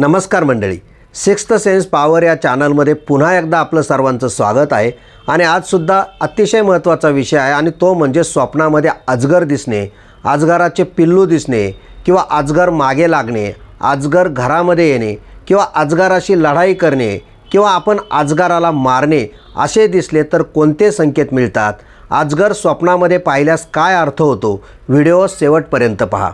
नमस्कार मंडळी. Sixth sense power या चॅनलमध्ये पुन्हा एकदा आपलं सर्वांचं स्वागत आहे आणि आजसुद्धा अतिशय महत्त्वाचा विषय आहे आणि तो म्हणजे स्वप्नामध्ये अजगर दिसणे अजगराचे पिल्लू दिसणे किंवा अजगर मागे लागणे अजगर घरामध्ये येणे किंवा अजगराशी लढाई करणे किंवा आपण अजगराला मारणे असे दिसले तर कोणते संकेत मिळतात? अजगर स्वप्नामध्ये पाहिल्यास काय अर्थ होतो? व्हिडिओ शेवटपर्यंत पहा.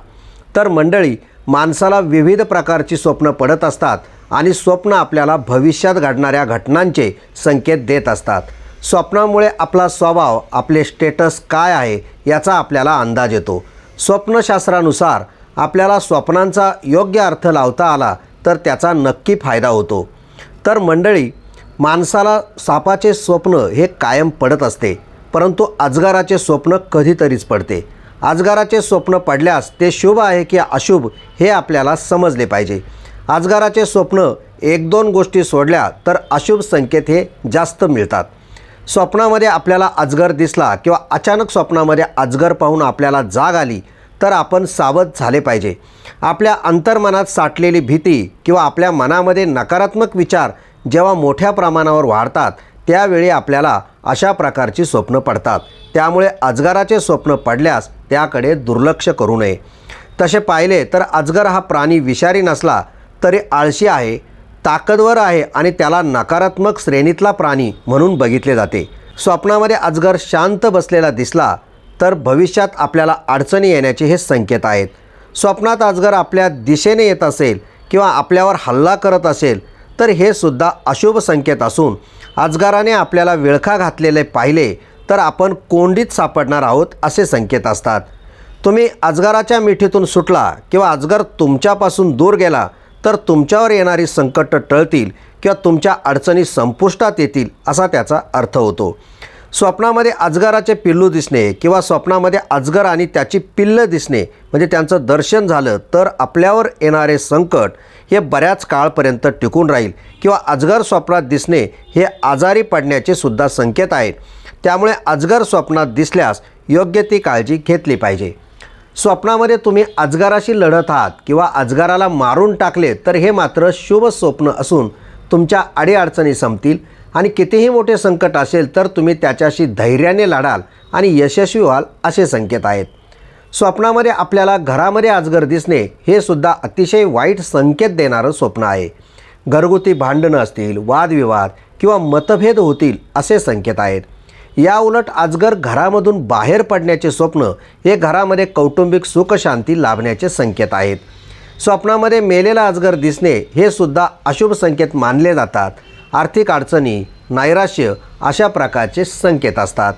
तर मंडळी माणसाला विविध प्रकारची स्वप्न पडत असतात आणि स्वप्न आपल्याला भविष्यात घडणाऱ्या घटनांचे संकेत देत असतात. स्वप्नामुळे आपला स्वभाव आपले स्टेटस काय आहे याचा आपल्याला अंदाज येतो. स्वप्नशास्त्रानुसार आपल्याला स्वप्नांचा योग्य अर्थ लावता आला तर त्याचा नक्की फायदा होतो. तर मंडळी माणसाला सापाचे स्वप्न हे कायम पडत असते परंतु अजगराचे स्वप्न कधीतरीच पडते. आजगाराचे स्वप्न पडल्यास ते शुभ आहे की अशुभ हे आपल्याला समजले पाहिजे. आजगाराचे स्वप्न एक दोन गोष्टी सोडल्या तर अशुभ संकेत हे जास्त मिळतात. स्वप्नामध्ये आपल्याला अजगर दिसला किंवा अचानक स्वप्नामध्ये अजगर पाहून आपल्याला जाग आली तर आपण सावध झाले पाहिजे. आपल्या अंतर्मनात साठलेली भीती किंवा आपल्या मनामध्ये नकारात्मक विचार जेव्हा मोठ्या प्रमाणावर वाढतात त्यावेळी आपल्याला अशा प्रकारची स्वप्न पडतात. त्यामुळे अजगराचे स्वप्न पडल्यास त्याकडे दुर्लक्ष करू नये. तसे पाहिले तर अजगर हा प्राणी विषारी नसला तरी आळशी आहे ताकदवर आहे आणि त्याला नकारात्मक श्रेणीतला प्राणी म्हणून बघितले जाते. स्वप्नामध्ये अजगर शांत बसलेला दिसला तर भविष्यात आपल्याला अडचणी येण्याचे हे संकेत आहेत. स्वप्नात अजगर आपल्या दिशेने येत असेल किंवा आपल्यावर हल्ला करत असेल तर हे सुद्धा अशुभ संकेत असून अजगाराने आपल्याला विळखा घातलेले पाहिले तर आपण कोंडीत सापडणार आहोत असे संकेत असतात. तुम्ही अजगाराच्या मिठीतून सुटला किंवा अजगर तुमच्यापासून दूर गेला तर तुमच्यावर येणारी संकट टळतील किंवा तुमच्या अडचणी संपुष्टात येतील असा त्याचा अर्थ होतो. स्वप्नामध्ये अजगराचे पिल्लू दिसणे किंवा स्वप्नामध्ये अजगर आणि त्याची पिल्लं दिसणे म्हणजे त्यांचं दर्शन झालं तर आपल्यावर येणारे संकट हे बऱ्याच काळपर्यंत टिकून राहील किंवा अजगर स्वप्नात दिसणे हे आजारी पडण्याचे सुद्धा संकेत आहेत. त्यामुळे अजगर स्वप्नात दिसल्यास योग्य ती काळजी घेतली पाहिजे. स्वप्नामध्ये तुम्ही अजगराशी लढत आहात किंवा अजगराला मारून टाकले तर हे मात्र शुभ स्वप्न असून तुमच्या अडीअडचणी संपतील आणि कितीही मोठे संकट असेल तर तुम्ही त्याच्याशी धैर्याने लढाल आणि यशस्वी व्हाल असे संकेत आहेत. स्वप्नामध्ये आपल्याला घरामध्ये अजगर दिसणे हे सुद्धा अतिशय वाईट संकेत देणारं स्वप्न आहे. घरगुती भांडणं असतील वादविवाद किंवा मतभेद होतील असे संकेत आहेत. या उलट अजगर घरामधून बाहेर पडण्याचे स्वप्न हे घरामध्ये कौटुंबिक सुखशांती लाभण्याचे संकेत आहेत. स्वप्नामध्ये मेलेला अजगर दिसणे हे सुद्धा अशुभ संकेत मानले जातात. आर्थिक अडचणी नैराश्य अशा प्रकारचे संकेत असतात.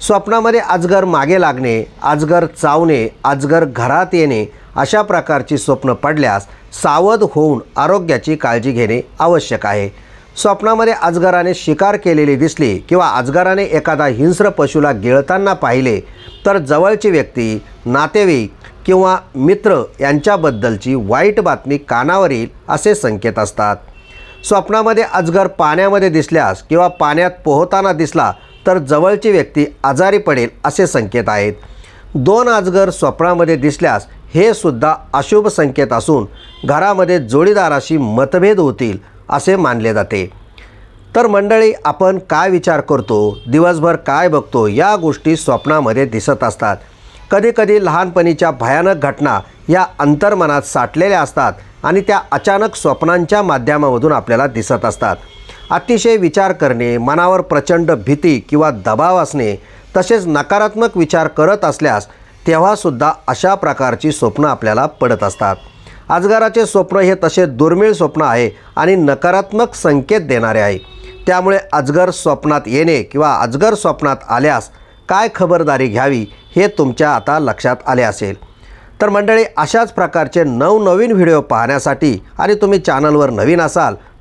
स्वप्नामध्ये अजगर मागे लागणे अजगर चावणे अजगर घरात येणे अशा प्रकारची स्वप्न पडल्यास सावध होऊन आरोग्याची काळजी घेणे आवश्यक आहे. स्वप्नामध्ये अजगराने शिकार केलेली दिसली किंवा अजगराने एखादा हिंस्र पशुला गिळताना पाहिले तर जवळची व्यक्ती नातेवाईक किंवा मित्र यांच्याबद्दलची वाईट बातमी कानावर येईल असे संकेत असतात. स्वप्नामध्ये अजगर पाण्यामध्ये दिसल्यास किंवा पाण्यात पोहताना दिसला तर जवळची व्यक्ती आजारी पडेल असे संकेत आहेत. दोन आजगर स्वप्नामध्ये दिसल्यास हे सुद्धा अशुभ संकेत असून घरामध्ये जोडीदाराशी मतभेद होतील असे मानले जाते. तर मंडळी आपण काय विचार करतो? दिवसभर काय बघतो? या गोष्टी स्वप्नामध्ये दिसत असतात. कधीकधी लहानपणीच्या भयानक घटना या अंतर्मनात साठलेल्या असतात आणि त्या अचानक स्वप्नांच्या माध्यमामधून आपल्याला दिसत असतात. अतिशय विचार करणे मनावर प्रचंड भीती किंवा दबाव असणे तसेच नकारात्मक विचार करत असल्यास तेव्हासुद्धा अशा प्रकारची स्वप्न आपल्याला पडत असतात. अजगराचे स्वप्न हे तसे दुर्मिळ स्वप्न आहे आणि नकारात्मक संकेत देणारे आहे. त्यामुळे अजगर स्वप्नात येणे किंवा अजगर स्वप्नात आल्यास काय खबरदारी घ्यावी हे तुमच्या आता लक्षात आले असेल. तर मंडळी अशाच प्रकारचे नवनवीन व्हिडिओ पाहण्यासाठी आणि तुम्ही चॅनलवर नवीन असाल